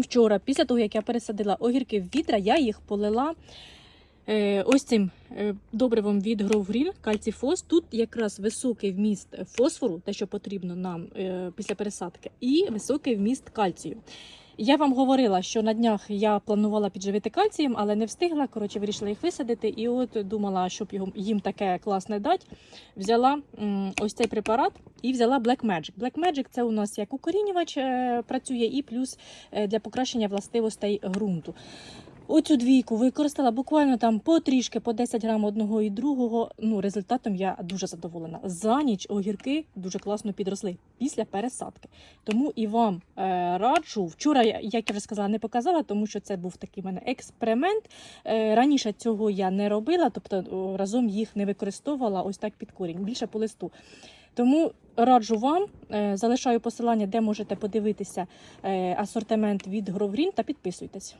Вчора, після того, як я пересадила огірки в відра, я їх полила е, ось цим е, добривом від Grove Green, кальцифос. Тут якраз високий вміст фосфору, те, що потрібно нам е, після пересадки, і високий вміст кальцію. Я вам говорила, що на днях я планувала підживити кальцієм, але не встигла. Коротше, вирішила їх висадити. І от думала, щоб їм таке класне дати. Взяла ось цей препарат і взяла Black Magic. Black Magic це у нас як укорінювач е, працює, і плюс е, для покращення властивостей ґрунту. Оцю двійку використала буквально там потрішки, по 10 грам одного і другого. Ну, результатом я дуже задоволена. За ніч огірки дуже класно підросли після пересадки. Тому і вам е, раджу. Вчора, як я вже сказала, не показала, тому що це був такий в мене експеримент. Е, раніше цього я не робила, тобто разом їх не використовувала ось так під корінь, більше по листу. Тому раджу вам, е, залишаю посилання, де можете подивитися е, асортимент від Гроврін та підписуйтесь.